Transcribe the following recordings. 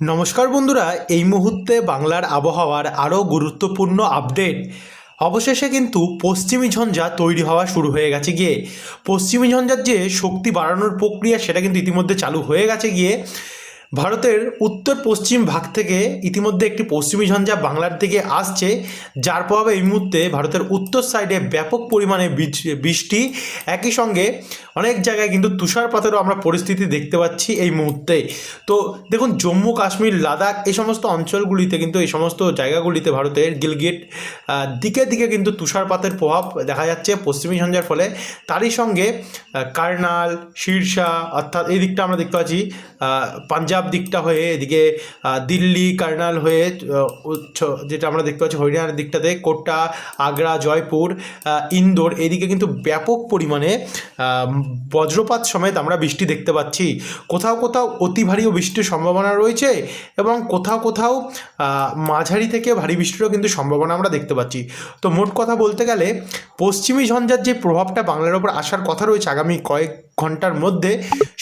নমস্কার বন্ধুরা, এই মুহূর্তে বাংলার আবহাওয়ার আরও গুরুত্বপূর্ণ আপডেট। অবশেষে কিন্তু পশ্চিমী ঝঞ্ঝা তৈরি হওয়া শুরু হয়ে গেছে গিয়ে। পশ্চিমী ঝঞ্ঝার যে শক্তি বাড়ানোর প্রক্রিয়া, সেটা কিন্তু ইতিমধ্যে চালু হয়ে গেছে গিয়ে। ভারতের উত্তর পশ্চিম ভাগ থেকে ইতিমধ্যে একটি পশ্চিমী ঝঞ্ঝা বাংলার দিকে আসছে যার প্রভাবে এই মুহূর্তে ভারতের উত্তর সাইডে ব্যাপক পরিমাণে বৃষ্টি। একই সঙ্গে অনেক জায়গায় কিন্তু তুষারপাতেরও আমরা পরিস্থিতি দেখতে পাচ্ছি এই মুহূর্তে। তো দেখুন জম্মু কাশ্মীর লাদাখ এই সমস্ত অঞ্চলগুলিতে কিন্তু এই সমস্ত জায়গাগুলিতে ভারতের গিলগিট দিকে দিকে কিন্তু তুষারপাতের প্রভাব দেখা যাচ্ছে পশ্চিমী ঝঞ্ঝার ফলে। তারই সঙ্গে কার্নাল শীর্ষা অর্থাৎ এই দিকটা আমরা দেখতে পাচ্ছি আহ, পাঞ্জাব দিকটা হয়ে এদিকে দিল্লি, কার্নাল হয়ে যেটা আমরা দেখতে পাচ্ছি হরিয়ানার দিকটাতে কোটা আগ্রা, জয়পুর ইন্দোর, এদিকে কিন্তু ব্যাপক পরিমাণে বজ্রপাত সমেত আমরা বৃষ্টি দেখতে পাচ্ছি। কোথাও কোথাও অতি ভারী ও বৃষ্টির সম্ভাবনা রয়েছে এবং কোথাও কোথাও মাঝারি থেকে ভারী বৃষ্টিরও কিন্তু সম্ভাবনা আমরা দেখতে পাচ্ছি। তো মোট কথা বলতে গেলে, পশ্চিমী ঝঞ্ঝার যে প্রভাবটা বাংলার ওপর আসার কথা রয়েছে আগামী কয়েক ঘণ্টার মধ্যে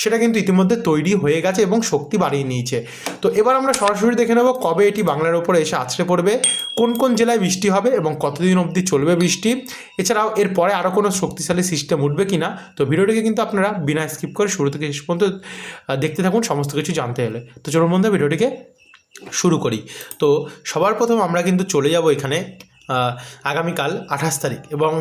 সেটা কিন্তু ইতিমধ্যে তৈরি হয়ে গেছে এবং শক্তি বাড়িয়ে নিয়েছে। তো এবার আমরা সরাসরি দেখে নেব কবে এটি বাংলার ওপরে এসে আছড়ে পড়বে, কোন কোন জেলায় বৃষ্টি হবে এবং কতদিন অবধি চলবে বৃষ্টি। এছাড়াও এরপরে আরও কোনো শক্তিশালী সিস্টেম উঠবে কি না তো ভিডিওটিকে কিন্তু আপনারা বিনা স্কিপ করে শুরু থেকে শেষ পর্যন্ত দেখতে থাকুন, সমস্ত কিছু জানতে হলে। তো চলুন বন্ধু ভিডিওটিকে শুরু করি। তো সবার প্রথম আমরা কিন্তু চলে যাব এখানে আগামীকাল আঠাশ তারিখ এবং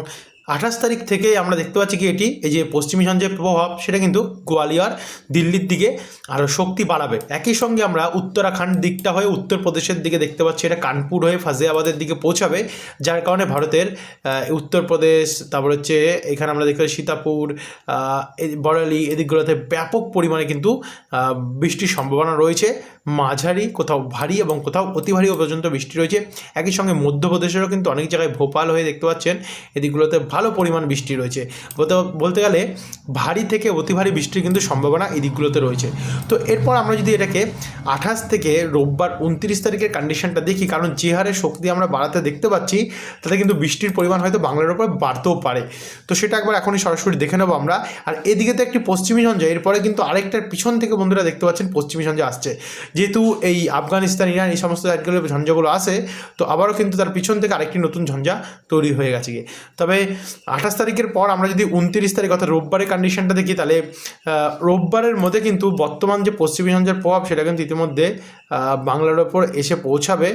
আঠাশ তারিখ থেকে আমরা দেখতে পাচ্ছি কি এটি? এই যে পশ্চিমী ঝঞ্ঝের প্রভাব, সেটা কিন্তু গোয়ালিয়র দিল্লির দিকে আরও শক্তি বাড়াবে। একই সঙ্গে আমরা উত্তরাখণ্ড দিকটা হয়ে উত্তরপ্রদেশের দিকে দেখতে পাচ্ছি। এটা কানপুর হয়ে ফাজিয়াবাদের দিকে পৌঁছাবে, যার কারণে ভারতের উত্তরপ্রদেশ, তারপর হচ্ছে এখানে আমরা দেখতে পাচ্ছি সীতাপুর বরেলি, এদিকগুলোতে ব্যাপক পরিমাণে কিন্তু বৃষ্টির সম্ভাবনা রয়েছে। মাঝারি, কোথাও ভারী এবং কোথাও অতি ভারী পর্যন্ত বৃষ্টি রয়েছে। একই সঙ্গে মধ্যপ্রদেশেরও কিন্তু অনেক জায়গায় ভোপাল হয়ে দেখতে পাচ্ছেন। এদিকগুলোতে ভালো পরিমাণ বৃষ্টি রয়েছে। বলতে গেলে ভারী থেকে অতি ভারী বৃষ্টির কিন্তু সম্ভাবনা এই দিকগুলোতে রয়েছে। তো এরপর আমরা যদি এটাকে আঠাশ থেকে রোববার উনত্রিশ তারিখের কন্ডিশনটা দেখি, কারণ যে হারে শক্তি আমরা বাড়াতে দেখতে পাচ্ছি, তাতে কিন্তু বৃষ্টির পরিমাণ হয়তো বাংলার উপর বাড়তেও পারে। তো সেটা একবার এখনই সরাসরি দেখে নেব আমরা। আর এদিকে তো একটি পশ্চিমী ঝঞ্ঝা, এরপরে কিন্তু আরেকটার পিছন থেকে বন্ধুরা দেখতে পাচ্ছেন পশ্চিমী ঝঞ্ঝা আসছে। যেহেতু এই আফগানিস্তান, ইরান এই সমস্ত জায়গাগুলো ঝঞ্ঝাগুলো আসে, তো আবারও কিন্তু তার পিছন থেকে আরেকটি নতুন ঝঞ্ঝা তৈরি হয়ে গেছে গিয়ে। তবে আঠাশ তারিখের পর আমরা যদি উনত্রিশ তারিখ অর্থাৎ রোববারের কন্ডিশনটা দেখি, তাহলে রোববারের মধ্যে কিন্তু বর্তমান যে পশ্চিমী প্রভাব, সেটা কিন্তু ইতিমধ্যে বাংলার ওপর এসে পৌঁছাবে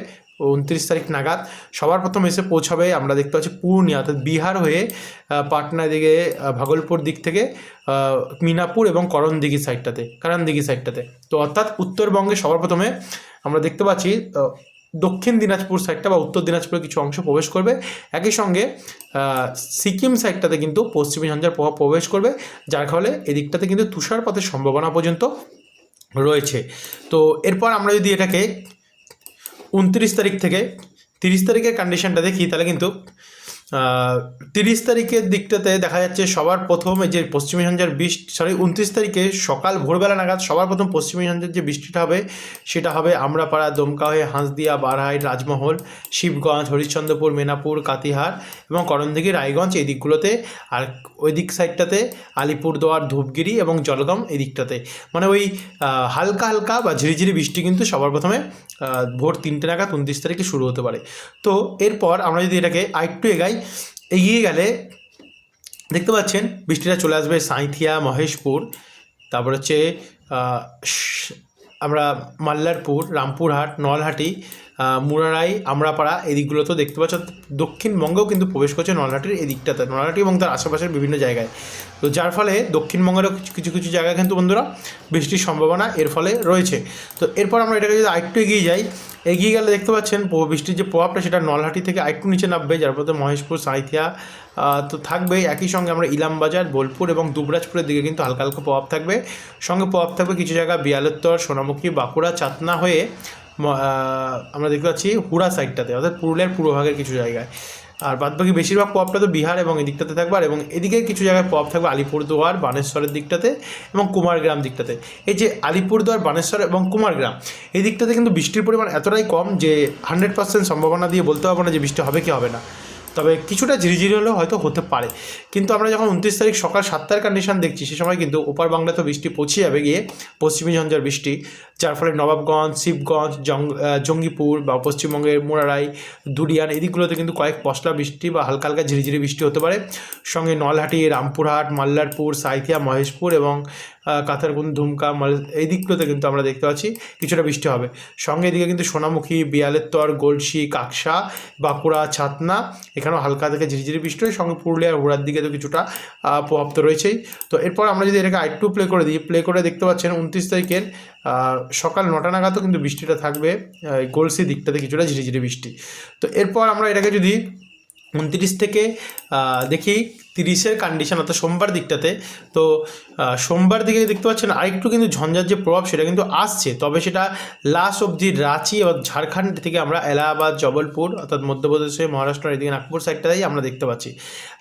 উনত্রিশ তারিখ নাগাদ। সবার প্রথম এসে পৌঁছাবে আমরা দেখতে পাচ্ছি পূর্ণিয়া অর্থাৎ বিহার হয়ে পাটনা দিকে ভাগলপুর দিক থেকে মিনাপুর এবং করণদিঘি সাইডটাতে কারণদিঘি সাইডটাতে তো অর্থাৎ উত্তরবঙ্গে সবার প্রথমে আমরা দেখতে পাচ্ছি দক্ষিণ দিনাজপুর সাইডটা বা উত্তর দিনাজপুরের কিছু অংশ প্রবেশ করবে। একই সঙ্গে সিকিম সাইডটাতে কিন্তু পশ্চিমী ঝঞ্ঝার প্রভাব প্রবেশ করবে, যার ফলে এদিকটাতে কিন্তু তুষারপাতের সম্ভাবনা পর্যন্ত রয়েছে। তো এরপর আমরা যদি এটাকে উনত্রিশ তারিখ থেকে তিরিশ তারিখের কন্ডিশনটা দেখি, তাহলে কিন্তু তিরিশ তারিখের দিকটাতে দেখা যাচ্ছে সবার প্রথম যে পশ্চিমী ঝঞ্ঝার বৃষ্টি সরি উনত্রিশ তারিখে সকাল ভোরবেলা নাগাদ সবার প্রথম পশ্চিমী ঝঞ্ঝার যে বৃষ্টিটা হবে, সেটা হবে আমরাপাড়া দমকা হয়ে হাঁসদিয়া বারহাইট রাজমহল, শিবগঞ্জ, হরিশ্চন্দ্রপুর, মেনাপুর, কাতিহার এবং করণদিঘি, রায়গঞ্জ এই দিকগুলোতে আর ওই দিক সাইডটাতে আলিপুরদুয়ার, ধূপগিরি এবং জলগাম এই দিকটাতে। মানে ওই হালকা হালকা বা ঝিরিঝিরি বৃষ্টি কিন্তু সবার প্রথমে ভোর তিনটে নাগাদ উনত্রিশ তারিখে শুরু হতে পারে। তো এরপর আমরা যদি এটাকে আরেকটু এগাই এগিয়ে গেলে দেখতে পাচ্ছেন, বৃষ্টিটা চলে আসবে সাঁইথিয়া, মহেশপুর, তারপর হচ্ছে আমরা মাল্লারপুর, রামপুরহাট, নলহাটি মুরারাই, আমরাপাড়া এই দিকগুলোতেও দেখতে পাচ্ছ। দক্ষিণবঙ্গেও কিন্তু প্রবেশ করছে নলহাটির এই দিকটাতে নলহাটি এবং তার আশেপাশের বিভিন্ন জায়গায়। তো যার ফলে দক্ষিণবঙ্গেরও কিছু কিছু জায়গায় কিন্তু বন্ধুরা বৃষ্টির সম্ভাবনা এর ফলে রয়েছে। তো এরপর আমরা এটাকে যদি আরেকটু এগিয়ে যাই, এগিয়ে গেলে দেখতে পাচ্ছেন বৃষ্টির যে প্রভাবটা সেটা নলহাটি থেকে আরেকটু নিচে নামবে, যার ফলে মহেশপুর, সাঁইথিয়া তো থাকবেই একই সঙ্গে আমরা ইলামবাজার, বোলপুর এবং দুবরাজপুরের দিকে কিন্তু হালকা হালকা প্রভাব থাকবে। সঙ্গে প্রভাব থাকবে কিছু জায়গা বিয়ালোত্তর সোনামুখী, বাঁকুড়া, চাতনা হয়ে আমরা দেখতে পাচ্ছি হুড়া সাইডটাতে অর্থাৎ পুরুলিয়ার পূর্বভাগের কিছু জায়গায়। আর বাদবাকি বেশিরভাগ পপটা তো বিহার এবং এদিকটাতে থাকবে আর এবং এদিকে কিছু জায়গায় পপ থাকবে আলিপুরদুয়ার, বানেশ্বরের দিকটাতে এবং কুমারগ্রাম দিকটাতে। এই যে আলিপুরদুয়ার, বানেশ্বর এবং কুমারগ্রাম, এই দিকটাতে কিন্তু বৃষ্টির পরিমাণ এতটাই কম যে হান্ড্রেড পার্সেন্ট সম্ভাবনা দিয়ে বলতে পারব না যে বৃষ্টি হবে কি হবে না। তবে কিছুটা ঝিরিঝিরি হলেও হয়তো হতে পারে। কিন্তু আমরা যখন উনত্রিশ তারিখ সকাল সাতটার কন্ডিশন দেখছি, সে সময় কিন্তু ওপার বাংলা তো বৃষ্টি পৌঁছে যাবে গিয়ে পশ্চিমী ঝঞ্ঝার বৃষ্টি। যার ফলে নবাবগঞ্জ, শিবগঞ্জ জঙ্গিপুর বা পশ্চিমবঙ্গের মোরারাই দুডিয়ান এই দিকগুলোতে কিন্তু কয়েক পশলা বৃষ্টি বা হালকা হালকা ঝিরিঝিরি বৃষ্টি হতে পারে। সঙ্গে নলহাটি, রামপুরহাট, মাল্লারপুর, সাইথিয়া, মহেশপুর এবং আহ, কাতারগুন ধুমকা মাল এই দিকগুলোতে কিন্তু আমরা দেখতে পাচ্ছি কিছুটা বৃষ্টি হবে। সঙ্গে এদিকে কিন্তু সোনামুখী বিয়ালেত্তর গোলসি কাকসা বাঁকুড়া ছাতনা এখানেও হালকা থেকে ঝিরিঝিরি বৃষ্টি হয় সঙ্গে পুরুলিয়ার হুড়ার দিকে তো কিছুটা প্রভাব তো রয়েছেই। তো এরপর আমরা যদি এটাকে আরেকটু প্লে করে দিই প্লে করে দেখতে পাচ্ছেন উনত্রিশ তারিখের সকাল নটা নাগাদও কিন্তু বৃষ্টিটা থাকবে গোলসি দিকটাতে কিছুটা ঝিরিঝিরি বৃষ্টি। তো এরপর আমরা এটাকে যদি উনত্রিশ থেকে দেখি তিরিশের কন্ডিশন অর্থাৎ সোমবার দিকটাতে, তো সোমবার দিকে দেখতে পাচ্ছেন আরেকটু কিন্তু ঝঞ্ঝার যে প্রভাব সেটা কিন্তু আসছে। তবে সেটা লাস্ট অবধি রাঁচি এবং ঝাড়খণ্ড থেকে আমরা এলাহাবাদ, জবলপুর অর্থাৎ মধ্যপ্রদেশে মহারাষ্ট্র, এদিকে নাগপুর সাইডটাতেই আমরা দেখতে পাচ্ছি।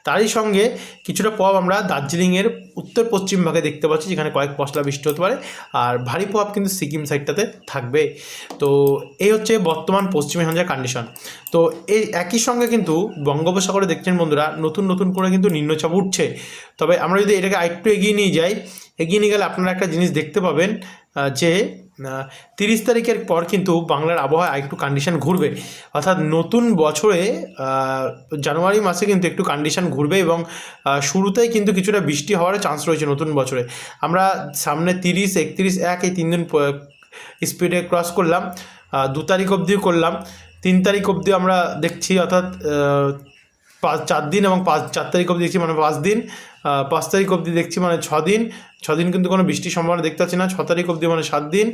তারই সঙ্গে কিছুটা প্রভাব আমরা দার্জিলিংয়ের উত্তর পশ্চিম ভাগে দেখতে পাচ্ছি, যেখানে কয়েক পশলা বৃষ্টি হতে পারে, আর ভারী প্রভাব কিন্তু সিকিম সাইডটাতে থাকবে। তো, এই হচ্ছে বর্তমান পশ্চিমী ঝঞ্ঝার কন্ডিশন তো, এই একই সঙ্গে কিন্তু বঙ্গোপসাগরে দেখছেন বন্ধুরা, নতুন নতুন করে কিন্তু নিম্নচাপ উঠছে। তবে আমরা যদি এটাকে আরেকটু এগিয়ে নিয়ে যাই, এগিয়ে নিয়ে গেলে আপনারা একটা জিনিস দেখতে পাবেন যে তিরিশ তারিখের পর কিন্তু বাংলার আবহাওয়া একটু কন্ডিশন ঘুরবে। অর্থাৎ নতুন বছরে জানুয়ারি মাসে কিন্তু একটু কন্ডিশন ঘুরবে এবং শুরুতেই কিন্তু কিছুটা বৃষ্টি হওয়ার চান্স রয়েছে নতুন বছরে। আমরা সামনে তিরিশ, একত্রিশ, এক এই তিন দিন স্পিডে ক্রস করলাম দু তারিখ অবধিও করলাম, তিন তারিখ অবধি আমরা দেখছি, অর্থাৎ পাঁচ, চার দিন এবং পাঁচ, চার তারিখ অবধি দেখছি মানে পাঁচ দিন পাঁচ তারিখ অবধি দেখছি মানে ছ দিন ছ দিন কিন্তু কোনো বৃষ্টির সম্ভাবনা দেখতে পাচ্ছি না, ছ তারিখ অবধি মানে সাত দিন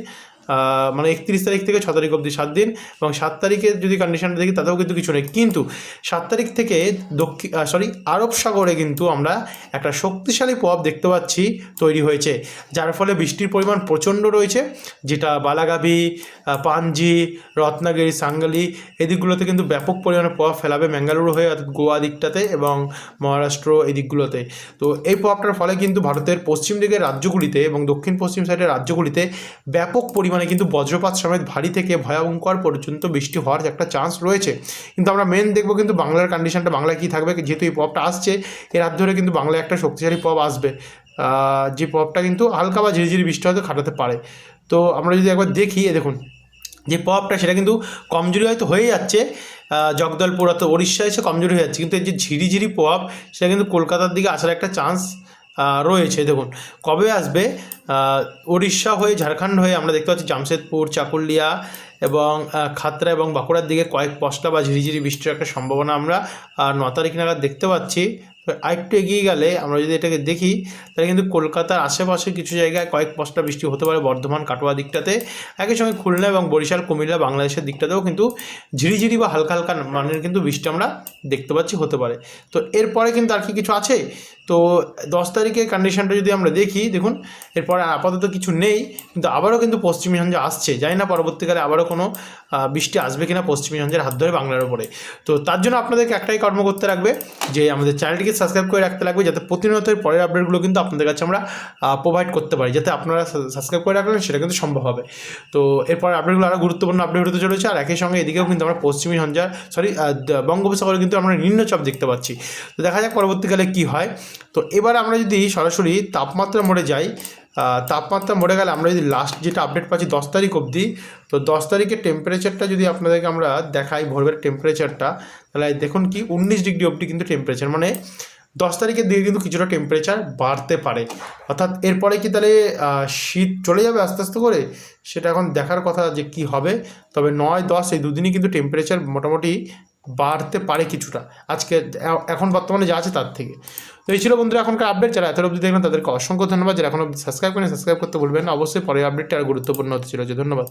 মানে একত্রিশ তারিখ থেকে ছ তারিখ অবধি সাত দিন এবং সাত তারিখে যদি কন্ডিশনটা দেখি তাতেও কিন্তু কিছু নেই। কিন্তু সাত তারিখ থেকে দক্ষিণ সরি আরব সাগরে কিন্তু আমরা একটা শক্তিশালী প্রভাব দেখতে পাচ্ছি তৈরি হয়েছে। যার ফলে বৃষ্টির পরিমাণ প্রচণ্ড রয়েছে যেটা বালাগাভি আহ, পাঞ্জি রত্নাগিরি সাঙ্গালি এদিকগুলোতে কিন্তু ব্যাপক পরিমাণে প্রভাব ফেলাবে ম্যাঙ্গালুরু হয়ে অর্থাৎ গোয়া দিকটাতে এবং মহারাষ্ট্র এদিকগুলোতে। তো এই প্রভাবটার ফলে কিন্তু ভারতের পশ্চিম দিকের রাজ্যগুলিতে এবং দক্ষিণ পশ্চিম সাইডের রাজ্যগুলিতে ব্যাপক পরিমাণে কিন্তু বজ্রপাত সমেত ভারী থেকে ভয়ঙ্কর পর্যন্ত বৃষ্টি হওয়ার একটা চান্স রয়েছে। কিন্তু আমরা মেন দেখব কিন্তু বাংলার কন্ডিশনটা বাংলায় কী থাকবে, যেহেতু এই প্রভাবটা আসছে, এর হাত ধরে কিন্তু বাংলায় একটা শক্তিশালী প্রভাব আসবে। যে প্রভাবটা কিন্তু হালকা বা ঝিরিঝিরি বৃষ্টি হয়তো খাটাতে পারে। তো আমরা যদি একবার দেখি দেখুন, যে প্রভাবটা সেটা কিন্তু কমজোরি হয়তো হয়ে যাচ্ছে। জগদলপুর অর্থাৎ উড়িষ্যা এসে কমজোরি হয়ে যাচ্ছে। কিন্তু এই যে ঝিরিঝিরি প্রভাব সেটা কিন্তু কলকাতার দিকে আসার একটা চান্স রয়েছে। দেখুন, কবে আসবে? উড়িষ্যা হয়ে ঝাড়খণ্ড হয়ে আমরা দেখতে পাচ্ছি জামশেদপুর, চাকুলিয়া এবং খাতরা এবং বাঁকুড়ার দিকে কয়েক পশলা বা ঝিরিঝিরি বৃষ্টির একটা সম্ভাবনা আমরা ন তারিখ নাগাদ দেখতে পাচ্ছি। আরেকটু এগিয়ে গেলে আমরা যদি এটাকে দেখি, তাহলে কিন্তু কলকাতার আশেপাশে কিছু জায়গায় কয়েক পশলা বৃষ্টি হতে পারে বর্ধমান কাটোয়া দিকটাতে। একই সঙ্গে খুলনা এবং বরিশাল, কুমিল্লা, বাংলাদেশের দিকটাতেও কিন্তু ঝিরিঝিরি বা হালকা হালকা মানের কিন্তু বৃষ্টি আমরা দেখতে পাচ্ছি হতে পারে। তো এরপরে কিন্তু আর কি কিছু আছে? তো দশ তারিখের কন্ডিশনটা যদি আমরা দেখি, দেখুন, এরপরে আপাতত কিছু নেই, কিন্তু আবারও কিন্তু পশ্চিমী ঝঞ্ঝা আসছে। জানি না পরবর্তীকালে আবারও কোনো বৃষ্টি আসবে কিনা পশ্চিমী ঝঞ্ঝার হাত ধরে বাংলার ওপরে তো তার জন্য আপনাদেরকে একটাই কর্ম করতে রাখবে, যে আমাদের চ্যানেলটিকে সাবস্ক্রাইব করে রাখতে লাগবে যাতে প্রতিনিয়তের পরের আপডেটগুলো কিন্তু আপনাদের কাছে আমরা প্রোভাইড করতে পারি, যাতে আপনারা সাবস্ক্রাইব করে রাখলেন সেটা কিন্তু সম্ভব হবে। তো এরপর আপডেটগুলো আরও গুরুত্বপূর্ণ আপডেট হতে চলেছে, আর একই সঙ্গে এদিকেও কিন্তু আমরা পশ্চিমী সঞ্জার সরি বঙ্গোপসাগরে কিন্তু আমরা নিম্নচাপ দেখতে পাচ্ছি। তো দেখা যাক পরবর্তীকালে কী হয়। তো এবার আমরা যদি সরাসরি তাপমাত্রা মোড়ে যাই তাপমাত্রা মরে গেলে আমরা যদি লাস্ট যেটা আপডেট পাচ্ছি দশ তারিখ অবধি, তো দশ তারিখের টেম্পারেচারটা যদি আপনাদেরকে আমরা দেখাই ভোরবের টেম্পারেচারটা তাহলে দেখুন কি উনিশ ডিগ্রি অবধি কিন্তু টেম্পারেচার মানে দশ তারিখের দিকে কিন্তু কিছুটা টেম্পারেচার বাড়তে পারে। অর্থাৎ এরপরে কি তাহলে শীত চলে যাবে আস্তে আস্তে করে? সেটা এখন দেখার কথা যে কি হবে। তবে নয় দশ এই দুদিনই কিন্তু টেম্পারেচার মোটামুটি বাড়তে পারে কিছুটা। আজকে এখন বর্তমানে যা আছে তার থেকে। তো এই ছিল বন্ধুরা এখনকার আপডেট যারা এত অবধি দেখলেন তাদেরকে অসংখ্য ধন্যবাদ। যারা এখনও সাবস্ক্রাইব করেন সাবস্ক্রাইব করতে ভুলবেন না। অবশ্যই পরের আপডেটটা আর গুরুত্বপূর্ণ হতে যে ধন্যবাদ।